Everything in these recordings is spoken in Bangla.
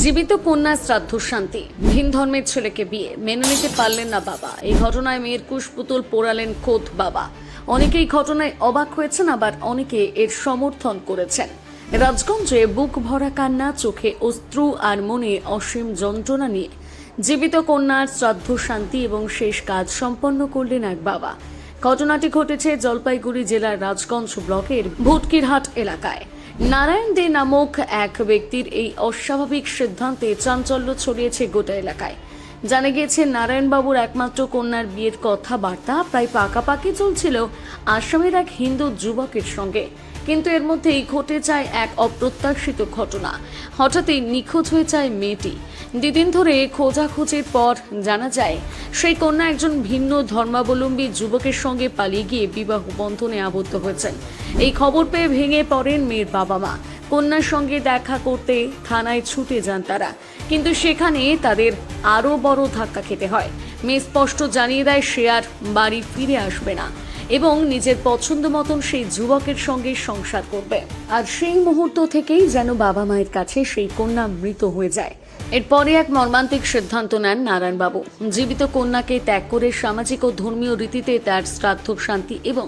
জীবিত কন্যা শ্রাদ্ধ শান্তি। ভিন ধর্মের ছেলেকে বিয়ে। মেনে নিতে পারলেন না বাবা। এই ঘটনায় মেয়ের কুশপুতুল পোড়ালেন খোদ বাবা। অনেকে এই ঘটনায় অবাক হয়েছেন, আবার অনেকে এর সমর্থন করেছেন। রাজগঞ্জে বুক ভরা কান্না, চোখে অশ্রু আর মনে অসীম যন্ত্রণা নিয়ে। জীবিত কন্যার শ্রাদ্ধ শান্তি এবং শেষ কাজ সম্পন্ন করলেন এক বাবা। ঘটনাটি ঘটেছে জলপাইগুড়ি জেলার রাজগঞ্জ ব্লকের ভুটকিরহাট এলাকায়। নারায়ণ দে নামক এক ব্যক্তির এই অস্বাভাবিক সিদ্ধান্তে চাঞ্চল্য ছড়িয়েছে গোটা এলাকায়। জানা গিয়েছে, নারায়ণবাবুর একমাত্র কন্যার বিয়ের কথাবার্তা প্রায় পাকাপাকি চলছিল আসামের এক হিন্দু যুবকের সঙ্গে। কিন্তু এর মধ্যেই ঘটে যায় এক অপ্রত্যাশিত ঘটনা। হঠাৎই নিখোঁজ হয়ে যায় মেয়েটি। দুদিন ধরে খোঁজাখুঁজির পর জানা যায়, সেই কন্যা একজন ভিন্ন ধর্মাবলম্বী যুবকের সঙ্গে পালিয়ে গিয়ে বিবাহ বন্ধনে আবদ্ধ হয়েছেন। এই খবর পেয়ে ভেঙে পড়েন মেয়ের বাবা মা কন্যার সঙ্গে দেখা করতে থানায় ছুটে যান তারা। কিন্তু সেখানে তাদের আরও বড় ধাক্কা খেতে হয়। মেয়ে স্পষ্ট জানিয়ে দেয়, সে আর বাড়ি ফিরে আসবে না। এবং নিজের পছন্দ মতন সেই যুবকের সঙ্গে সংসার করবে। আর সেই মুহূর্ত থেকেই যেন বাবা মায়ের কাছে সেই কন্যা মৃত হয়ে যায়। এরপরে এক মর্মান্তিক সিদ্ধান্ত নেন নারায়ণবাবু। জীবিত কন্যাকে ত্যাগ করে সামাজিক ও ধর্মীয় রীতিতে তার শ্রাদ্ধ, শান্তি এবং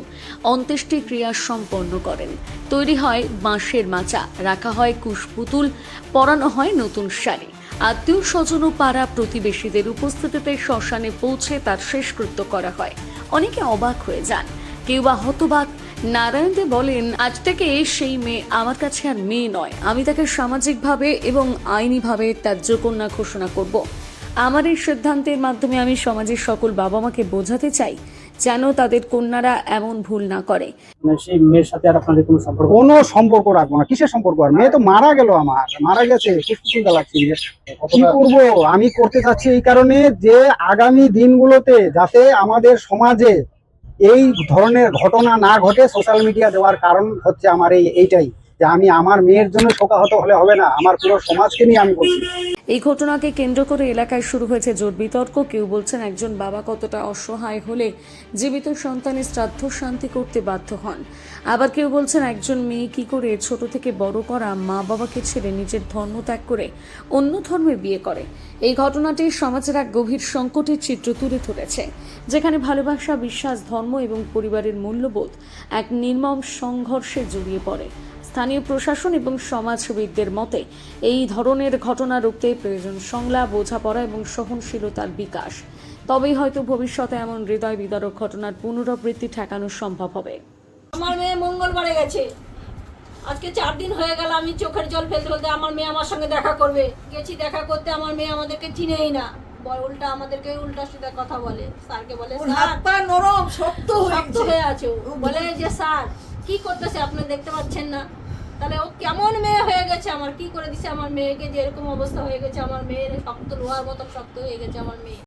অন্ত্যেষ্টি ক্রিয়া সম্পন্ন করেন। তৈরি হয় বাঁশের মাচা, রাখা হয় কুশপুতুল, পরানো হয় নতুন শাড়ি। আত্মীয় স্বজন ও পাড়া প্রতিবেশীদের উপস্থিতিতে শ্মশানে পৌঁছে তার শেষকৃত্য করা হয়। অনেকে অবাক হয়ে যান। কেউ বা হতবাক। নারায়ণ দে বলেন, আজ থেকে সেই মেয়ে, আমার কাছে আর মেয়ে নয়। আমি তাকে সামাজিকভাবে এবং আইনিভাবে ত্যায্য কন্যা ঘোষণা করব। আমার এই সিদ্ধান্তের মাধ্যমে আমি সমাজের সকল বাবা মাকে বোঝাতে চাই। যেন তাদের কন্যারা এমন ভুল না করে। মানে সেই মেয়ের সাথে আর আপনাদের কোনো সম্পর্ক কোনো সম্পর্ক রাখব না। কিসের সম্পর্ক? আর মেয়ে তো মারা গেল আমার। মারা গেছে। চিন্তা লাগছে? কি করব? আমি করতে চাচ্ছি এই কারণে যে আগামী দিনগুলোতে যাতে আমাদের সমাজে এই ধরনের ঘটনা না ঘটে সোশ্যাল মিডিয়া দেওয়ার কারণ হচ্ছে আমার এই এইটাই। যে আমি আমার মেয়ের জন্য শোকাহত হলে হবে না, আমার পুরো সমাজকে নিয়ে আমি বলছি। এই ঘটনাকে কেন্দ্র করে এলাকায় শুরু হয়েছে জোর বিতর্ক। কেউ বলছেন একজন বাবা কতটা অসহায় হলে জীবিত সন্তানের শ্রাদ্ধ শান্তি করতে বাধ্য হন। আবার কেউ বলছেন একজন মেয়ে কি করে ছোট থেকে বড় করা মা বাবাকে ছেড়ে নিজের ধর্ম ত্যাগ করে অন্য ধর্মে বিয়ে করে। এই ঘটনাটি সমাজের এক গভীর সংকটের চিত্র তুলে ধরেছে, যেখানে ভালোবাসা, বিশ্বাস, ধর্ম এবং পরিবারের মূল্যবোধ এক নির্মম সংঘর্ষে জড়িয়ে পড়ে। স্থানীয় প্রশাসন এবং সমাজবিদদের মতে এই ধরনের ঘটনা রুখতে প্রয়োজন সংলাপ বোঝাপড়া এবং সহনশীলতার বিকাশ। তবেই হয়তো ভবিষ্যতে এমন হৃদয় বিদারক ঘটনার পুনরাবৃত্তি ঠেকানো সম্ভব হবে। আমার মেয়ে মঙ্গলবারে গেছে। আজকে চার দিন হয়ে গেল আমি চোখের জল ফেলতে ফেলতে আমার মেয়ে আমার সঙ্গে দেখা করবে। গেছি দেখা করতে আমার মেয়ে আমাদেরকে চিনেই না। বল উল্টা আমাদেরকে উল্টা সিধা কথা বলে। স্যারকে বলে হাত নরম শক্ত শক্ত হয়ে আছে ও। বলে যে স্যার কি করতেছে? আপনি দেখতে পাচ্ছেন না। তাহলে ও কেমন মেয়ে হয়ে গেছে আমার? কি করে দিছে আমার মেয়েকে? যে এরকম অবস্থা হয়ে গেছে আমার মেয়ের, শক্ত লোহার মতো শক্ত হয়ে গেছে আমার মেয়ে।